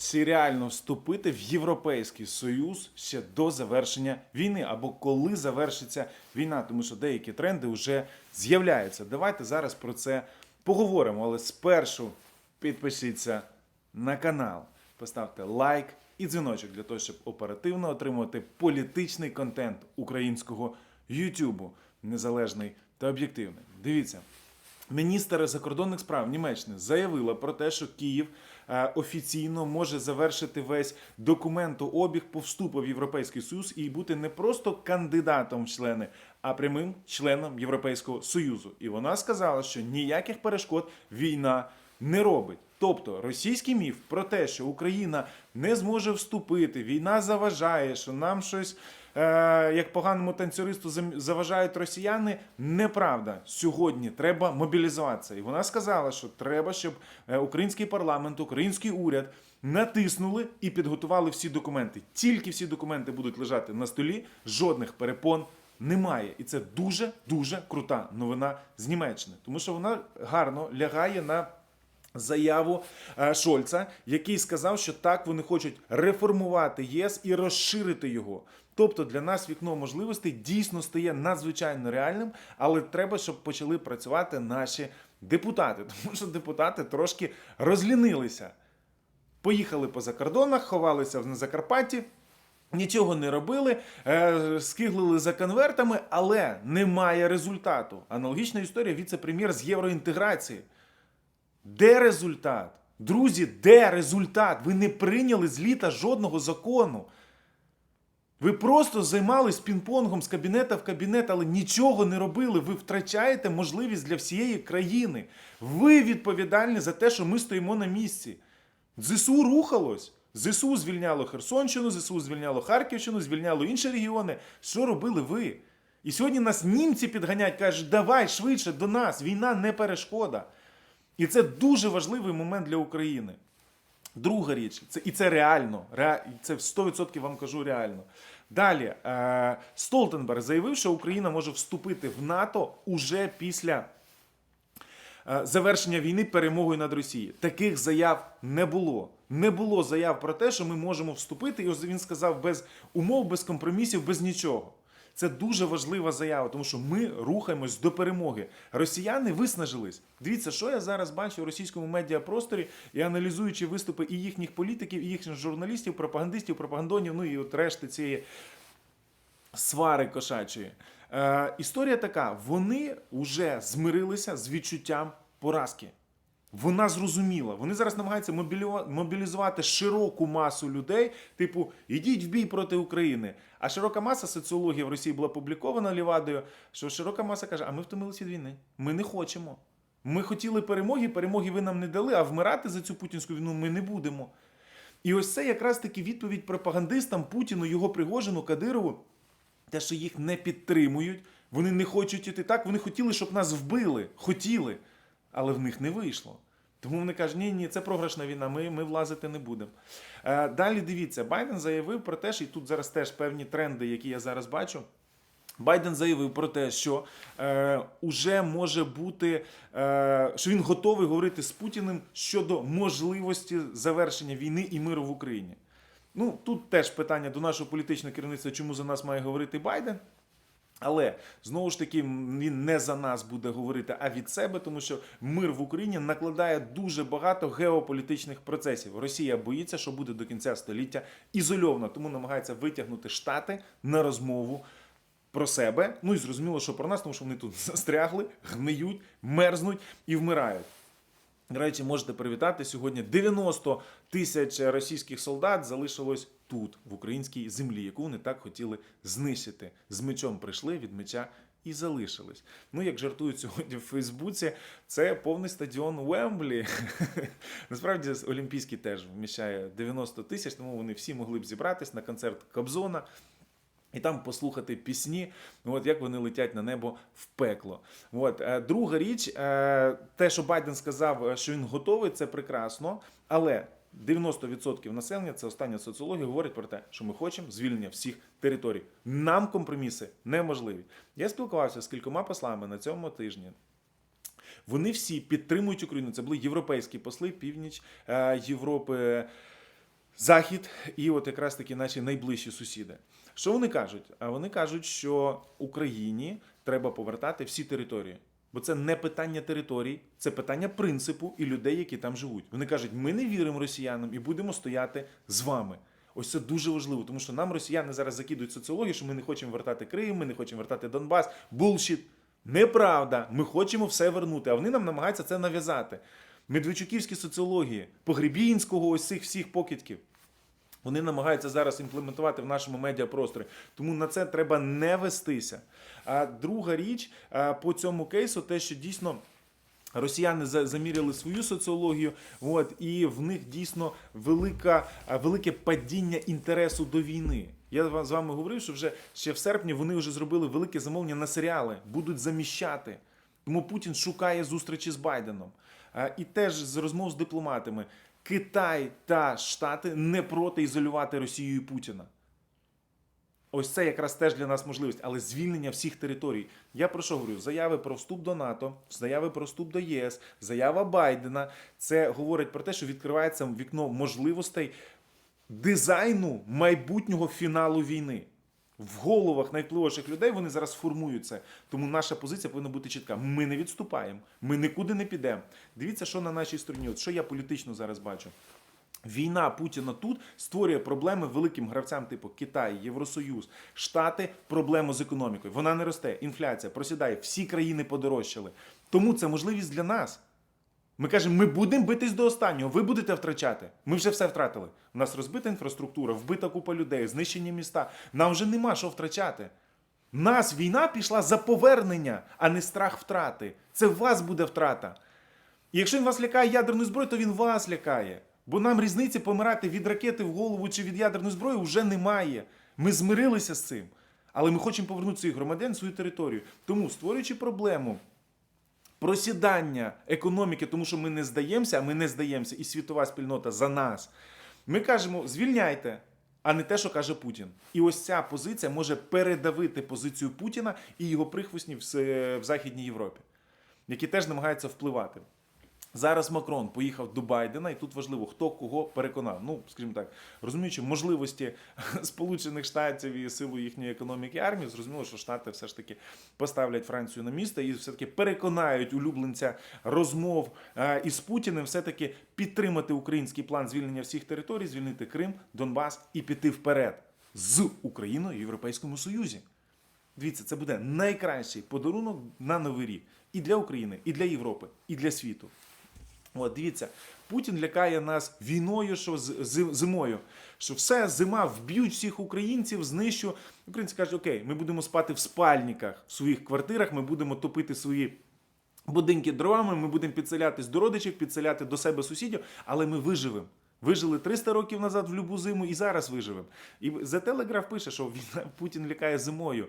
чи реально вступити в Європейський Союз ще до завершення війни, або коли завершиться війна, тому що деякі тренди вже з'являються. Давайте зараз про це поговоримо. Але спершу підпишіться на канал, поставте лайк і дзвіночок для того, щоб оперативно отримувати політичний контент українського Ютубу, незалежний та об'єктивний. Дивіться. Міністр закордонних справ Німеччини заявила про те, що Київ офіційно може завершити весь документообіг по вступу в Європейський Союз і бути не просто кандидатом в члени, а прямим членом Європейського Союзу. І вона сказала, що ніяких перешкод війна не робить. Тобто російський міф про те, що Україна не зможе вступити, війна заважає, що нам щось е, як поганому танцюристу заважають росіяни, неправда. Сьогодні треба мобілізуватися. І вона сказала, що треба, щоб е, український парламент, український уряд натиснули і підготували всі документи. Тільки всі документи будуть лежати на столі, жодних перепон немає. І це дуже дуже крута новина з Німеччини, тому що вона гарно лягає на заяву е, Шольца, який сказав, що так вони хочуть реформувати єС і розширити його. Тобто для нас вікно можливостей дійсно стає надзвичайно реальним, але треба, щоб почали працювати наші депутати, тому що депутати трошки розлінилися. Поїхали по закордонах, ховалися в Закарпатті, нічого не робили, е, скиглили за конвертами, але немає результату. Аналогічна історія віце-прем'єр з євроінтеграції. Де результат? Друзі, де результат? Ви не прийняли з літа жодного закону. Ви просто займались пінг-понгом з кабінета в кабінет, але нічого не робили. Ви втрачаєте можливість для всієї країни. Ви відповідальні за те, що ми стоїмо на місці. ЗСУ рухалось. ЗСУ звільняло Херсонщину, ЗСУ звільняло Харківщину, звільняло інші регіони. Що робили ви? І сьогодні нас німці підганять, кажуть, давай швидше до нас, війна не перешкода. І це дуже важливий момент для України. Друга річ, це, і це реально. Ре, це 100% вам кажу реально. Далі, е, Столтенберг заявив, що Україна може вступити в НАТО уже після е, завершення війни перемогою над Росією. Таких заяв не було. Не було заяв про те, що ми можемо вступити. І ось він сказав без умов, без компромісів, без нічого. Це дуже важлива заява, тому що ми рухаємось до перемоги. Росіяни виснажились. Дивіться, що я зараз бачу у російському медіапросторі і аналізуючи виступи і їхніх політиків, і їхніх журналістів, пропагандистів, пропагандонів, ну і от решти цієї свари кошачої. Е, історія така: вони вже змирилися з відчуттям поразки. Вона зрозуміла. Вони зараз намагаються мобілізувати широку масу людей, типу, ідіть в бій проти України. А широка маса соціології в Росії була публікована Лівадою, що широка маса каже: а ми втомилися від війни. Ми не хочемо. Ми хотіли перемоги, перемоги ви нам не дали, а вмирати за цю путінську війну ми не будемо. І ось це якраз таки відповідь пропагандистам Путіну, його Пригожину, Кадирову, те, що їх не підтримують, вони не хочуть іти так. Вони хотіли, щоб нас вбили. Хотіли, але в них не вийшло. Тому вони кажуть, ні, ні, це програшна війна, ми, ми влазити не будемо. Е, далі дивіться, Байден заявив про те, що і тут зараз теж певні тренди, які я зараз бачу. Байден заявив про те, що е, уже може бути, е, що він готовий говорити з Путіним щодо можливості завершення війни і миру в Україні. Ну тут теж питання до нашого політичного керівництва, чому за нас має говорити Байден. Але знову ж таки він не за нас буде говорити, а від себе, тому що мир в Україні накладає дуже багато геополітичних процесів. Росія боїться, що буде до кінця століття ізольована, тому намагається витягнути Штати на розмову про себе. Ну і зрозуміло, що про нас, тому що вони тут застрягли, гниють, мерзнуть і вмирають. До речі, можете привітати сьогодні 90 тисяч російських солдат залишилось тут, в українській землі, яку вони так хотіли знищити. З мечом прийшли від меча і залишились. Ну, як жартують сьогодні в Фейсбуці, це повний стадіон Уемблі. Насправді Олімпійський теж вміщає 90 тисяч, тому вони всі могли б зібратись на концерт Кобзона. І там послухати пісні, от як вони летять на небо в пекло. От. е, Друга річ, е, те, що Байден сказав, е, що він готовий, це прекрасно. Але 90% населення, це остання соціологія, говорить про те, що ми хочемо звільнення всіх територій. Нам компроміси неможливі. Я спілкувався з кількома послами на цьому тижні. Вони всі підтримують Україну. Це були європейські посли, північ Європи. Захід і от якраз таки наші найближчі сусіди. Що вони кажуть? А вони кажуть, що Україні треба повертати всі території. Бо це не питання територій, це питання принципу і людей, які там живуть. Вони кажуть, ми не віримо росіянам і будемо стояти з вами. Ось це дуже важливо, тому що нам росіяни зараз закидують соціологію, що ми не хочемо вертати Крим, ми не хочемо вертати Донбас. Булшіт. Неправда. Ми хочемо все вернути, а вони нам намагаються це нав'язати. Медведчуківські соціології, Погребінського, ось цих всіх покидьків. Вони намагаються зараз імплементувати в нашому медіапросторі. Тому на це треба не вестися. А друга річ по цьому кейсу, те, що дійсно. Росіяни заміряли свою соціологію, от, і в них дійсно велика, велике падіння інтересу до війни. Я з вами говорив, що вже ще в серпні вони вже зробили велике замовлення на серіали, будуть заміщати. Тому Путін шукає зустрічі з Байденом. А, І теж з розмов з дипломатами. Китай та Штати не проти ізолювати Росію і Путіна. Ось це якраз теж для нас можливість, але звільнення всіх територій. Я про що говорю? Заяви про вступ до НАТО, заяви про вступ до ЄС, заява Байдена. Це говорить про те, що відкривається вікно можливостей дизайну майбутнього фіналу війни. В головах найвпливовіших людей вони зараз формують це. Тому наша позиція повинна бути чітка. Ми не відступаємо, ми нікуди не підемо. Дивіться, що на нашій стороні. От що я політично зараз бачу. Війна Путіна тут створює проблеми великим гравцям, типу Китай, Євросоюз, Штати, проблему з економікою. Вона не росте, інфляція просідає, всі країни подорожчали. Тому це можливість для нас. Ми кажемо, ми будемо битись до останнього, ви будете втрачати. Ми вже все втратили. У нас розбита інфраструктура, вбита купа людей, знищені міста. Нам вже нема що втрачати. Нас війна пішла за повернення, а не страх втрати. Це в вас буде втрата. І якщо він вас лякає ядерною зброєю, то він вас лякає. Бо нам різниці помирати від ракети в голову чи від ядерної зброї вже немає. Ми змирилися з цим. Але ми хочемо повернути своїх громадян свою територію. Тому, створюючи проблему просідання економіки, тому що ми не здаємося, а ми не здаємося, і світова спільнота за нас. Ми кажемо, звільняйте, а не те, що каже Путін. І ось ця позиція може передавити позицію Путіна і його прихвостнів в в Західній Європі, які теж намагаються впливати. Зараз Макрон поїхав до Байдена, і тут важливо, хто кого переконав. Ну, скажімо так, розуміючи можливості Сполучених Штатів і силу їхньої економіки армії, зрозуміло, що Штати все ж таки поставлять Францію на місце і все-таки переконають улюбленця розмов е, із Путіним, все-таки підтримати український план звільнення всіх територій, звільнити Крим, Донбас і піти вперед з Україною в Європейському Союзі. Дивіться, це буде найкращий подарунок на новий рік і для України, і для Європи, і для світу. От, дивіться, Путін лякає нас війною, що зимою, що все, зима, вб'ють всіх українців, знищу. Українці кажуть, окей, ми будемо спати в спальниках, в своїх квартирах, ми будемо топити свої будинки дровами, ми будемо підселятись до родичів, підселяти до себе сусідів, але ми виживемо. Вижили 300 років назад в любу зиму і зараз виживемо. І за телеграф пише, що війна Путін лякає зимою,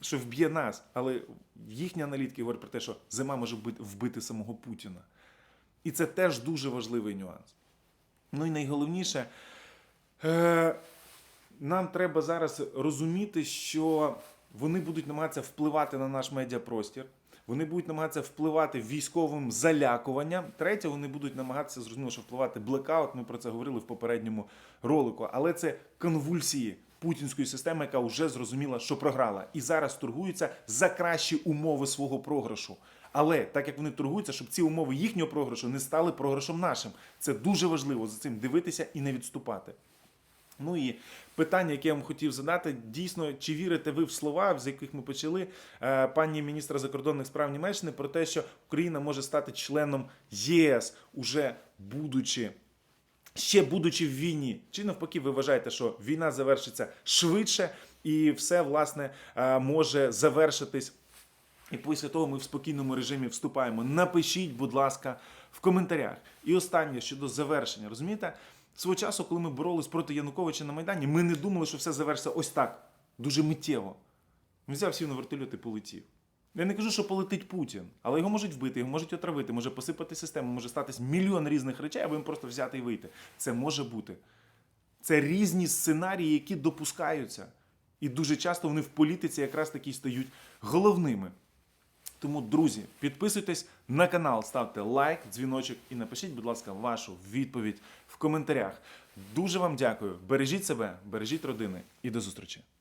що вб'є нас. Але їхні аналітики говорять про те, що зима може вбити самого Путіна. І це теж дуже важливий нюанс. Ну і найголовніше, е, нам треба зараз розуміти, що вони будуть намагатися впливати на наш медіапростір. Вони будуть намагатися впливати військовим залякуванням. Третє, вони будуть намагатися зрозуміло, що впливати блекаут. Ми про це говорили в попередньому ролику. Але це конвульсії путінської системи, яка вже зрозуміла, що програла, і зараз торгується за кращі умови свого програшу. Але так як вони торгуються, щоб ці умови їхнього програшу не стали програшом нашим. Це дуже важливо за цим дивитися і не відступати. Ну і питання, яке я вам хотів задати, дійсно, чи вірите ви в слова, з яких ми почали, е, пані міністра закордонних справ Німеччини, про те, що Україна може стати членом ЄС, уже будучи. Ще будучи в війні, чи навпаки, ви вважаєте, що війна завершиться швидше і все власне е, може завершитись і після того ми в спокійному режимі вступаємо. Напишіть, будь ласка, в коментарях. І останнє щодо завершення. Розумієте, свого часу, коли ми боролись проти Януковича на Майдані, ми не думали, що все завершиться ось так, дуже миттєво. Він взяв сів на вертольот і полетів. Я не кажу, що полетить Путін, але його можуть вбити, його можуть отравити, може посипати систему, може статись мільйон різних речей, або їм просто взяти і вийти. Це може бути. Це різні сценарії, які допускаються. І дуже часто вони в політиці якраз таки стають головними. Тому, друзі, підписуйтесь на канал, ставте лайк, дзвіночок і напишіть, будь ласка, вашу відповідь в коментарях. Дуже вам дякую. Бережіть себе, бережіть родини і до зустрічі.